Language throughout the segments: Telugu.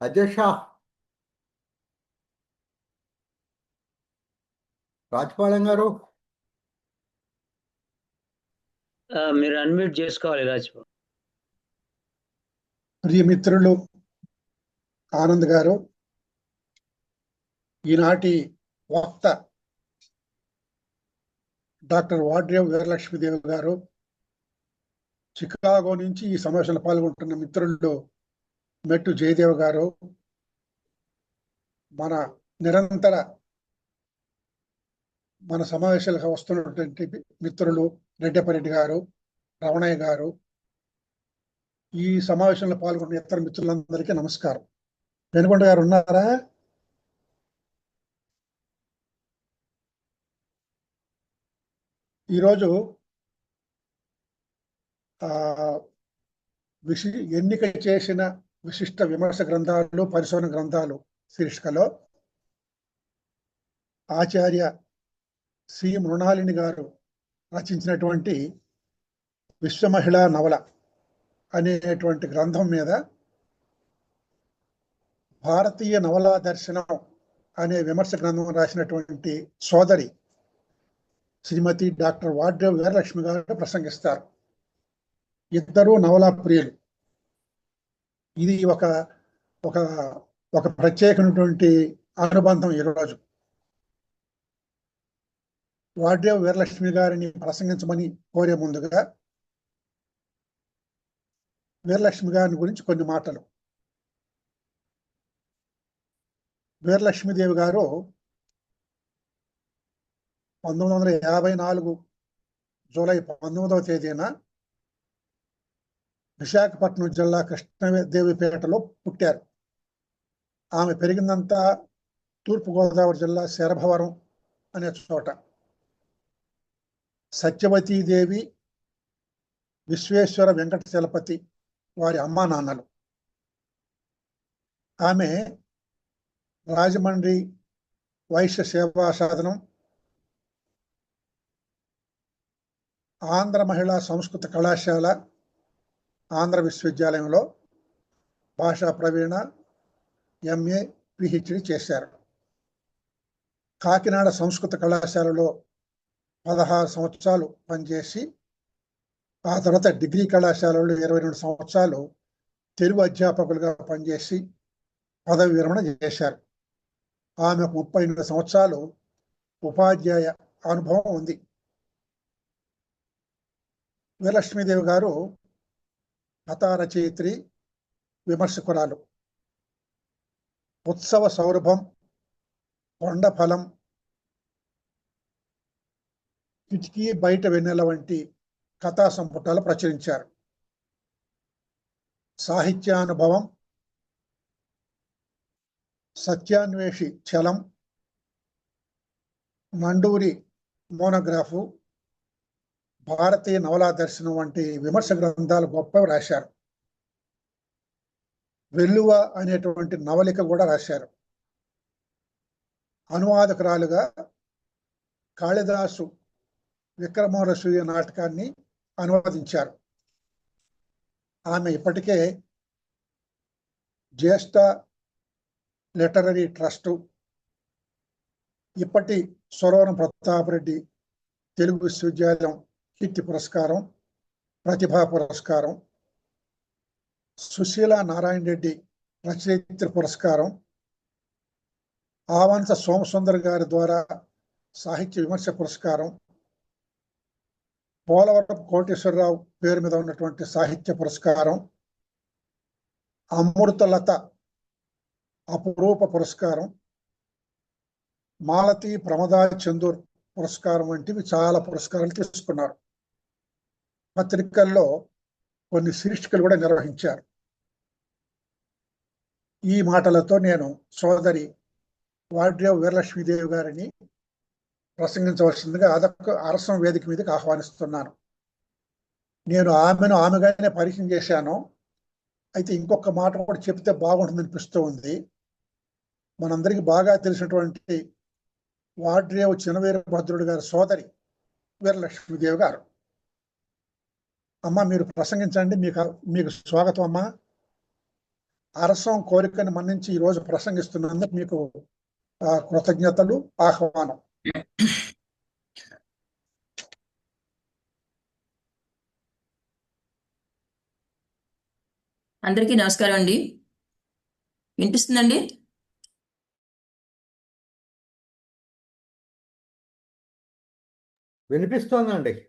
అధ్యక్ష. రాజపాలెం గారు. మీరు అన్మ్యూట్ చేసుకోవాలి రాజు ప్రియమిత్రులు ఆనంద్ గారు. ఈనాటి వక్త డాక్టర్ వాడ్రేవ్ వీరలక్ష్మీదేవి గారు. చికాగో నుంచి ఈ సమావేశంలో పాల్గొంటున్న మిత్రులు మెట్టు జయదేవ్ గారు మన నిరంతర మన సమావేశాలకు వస్తున్నటువంటి మిత్రులు రెడ్డపరెడ్డి గారు రమణయ్య గారు ఈ సమావేశంలో పాల్గొన్న ఇతర మిత్రులందరికీ నమస్కారం. వెనుకొండ గారు ఉన్నారా? ఈరోజు ఆ ఎన్నిక చేసిన విశిష్ట విమర్శ గ్రంథాలు పరిశోధన గ్రంథాలు శీర్షికలో ఆచార్య శ్రీ మృణాలిని గారు రచించినటువంటి విశ్వమహిళా నవల అనేటువంటి గ్రంథం మీద భారతీయ నవలా దర్శనం అనే విమర్శ గ్రంథం రాసినటువంటి సోదరి శ్రీమతి డాక్టర్ వాడ్రేవ్ వీరలక్ష్మి గారు ప్రసంగిస్తారు. ఇద్దరు నవలా ప్రియులు. ఇది ఒక ఒక ఒక ప్రత్యేకమైనటువంటి అనుబంధం ఈరోజు. వాడ్రేవ్ వీరలక్ష్మి గారిని ప్రసంగించమని కోరే ముందుగా వీరలక్ష్మి గారిని గురించి కొన్ని మాటలు. వీరలక్ష్మీదేవి గారు పంతొమ్మిది వందల యాభై నాలుగు జూలై పంతొమ్మిదవ తేదీన విశాఖపట్నం జిల్లా కృష్ణదేవిపేటలో పుట్టారు. ఆమె పెరిగిందంతా తూర్పుగోదావరి జిల్లా శరభవరం అనే చోట. సత్యవతీదేవి విశ్వేశ్వర వెంకట చలపతి వారి అమ్మా నాన్నలు. ఆమె రాజమండ్రి వైశ్య సేవా సాధనం ఆంధ్ర మహిళా సంస్కృత కళాశాల ఆంధ్ర విశ్వవిద్యాలయంలో భాషా ప్రవీణ ఎంఏ పిహెచ్డి చేశారు. కాకినాడ సంస్కృత కళాశాలలో పదహారు సంవత్సరాలు పనిచేసి ఆ తర్వాత డిగ్రీ కళాశాలలో ఇరవై రెండు సంవత్సరాలు తెలుగు అధ్యాపకులుగా పనిచేసి పదవి విరమణ చేశారు. ఆమెకు ముప్పై ఎనిమిది సంవత్సరాలు ఉపాధ్యాయ అనుభవం ఉంది. వీరలక్ష్మీదేవి గారు కథా రచయిత్రి విమర్శకురాలు. ఉత్సవ సౌరభం కొండ ఫలం కిటికీ బయట వెన్నెల వంటి కథా సంపుటాలు ప్రచురించారు. సాహిత్యానుభవం సత్యాన్వేషి చలం నండూరి మోనోగ్రాఫు భారతీయ నవలా దర్శనం వంటి విమర్శ గ్రంథాలు గొప్ప రాశారు. వెల్లువ అనేటువంటి నవలిక కూడా రాశారు. అనువాదకురాలుగా కాళిదాసు విక్రమోరసూయ నాటకాన్ని అనువాదించారు. ఆమె ఇప్పటికే జ్యేష్ఠ లిటరరీ ట్రస్టు ఇప్పటి సురవరం ప్రతాపరెడ్డి తెలుగు విశ్వవిద్యాలయం కీర్తి పురస్కారం ప్రతిభా పురస్కారం సుశీల నారాయణ రెడ్డి రచయిత్రి పురస్కారం ఆవంత సోమసుందర్ గారి ద్వారా సాహిత్య విమర్శ పురస్కారం పోలవరం కోటేశ్వరరావు పేరు మీద ఉన్నటువంటి సాహిత్య పురస్కారం అమృతలత అపురూప పురస్కారం మాలతి ప్రమదా చందూర్ పురస్కారం వంటివి చాలా పురస్కారాలు తీసుకున్నారు. పత్రికల్లో కొన్ని శీర్షికలు కూడా నిర్వహించారు. ఈ మాటలతో నేను సోదరి వాడ్రేవ్ వీరలక్ష్మీదేవి గారిని ప్రసంగించవలసిందిగా అదొక అరసం వేదిక మీదకి ఆహ్వానిస్తున్నాను. నేను ఆమెను ఆమెగానే పరిచయం చేశాను. అయితే ఇంకొక మాట కూడా చెప్తే బాగుంటుంది అనిపిస్తూ ఉంది. మనందరికీ బాగా తెలిసినటువంటి వాడ్రేవ్ చినవీరభద్రుడు గారి సోదరి వీరలక్ష్మీదేవి గారు. అమ్మ మీరు ప్రసంగించండి. మీకు మీకు స్వాగతం అమ్మా. అరసం కోరికను మన్నించి ఈ రోజు ప్రసంగిస్తున్నందుకు మీకు కృతజ్ఞతలు ఆహ్వానం. అందరికీ నమస్కారం అండి. వినిపిస్తుందండి? వినిపిస్తోందండి.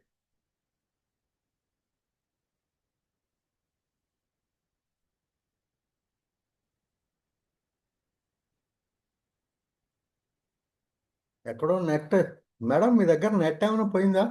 ఎక్కడో నెట్ మేడం మీ దగ్గర నెట్ ఏమైనా పోయిందా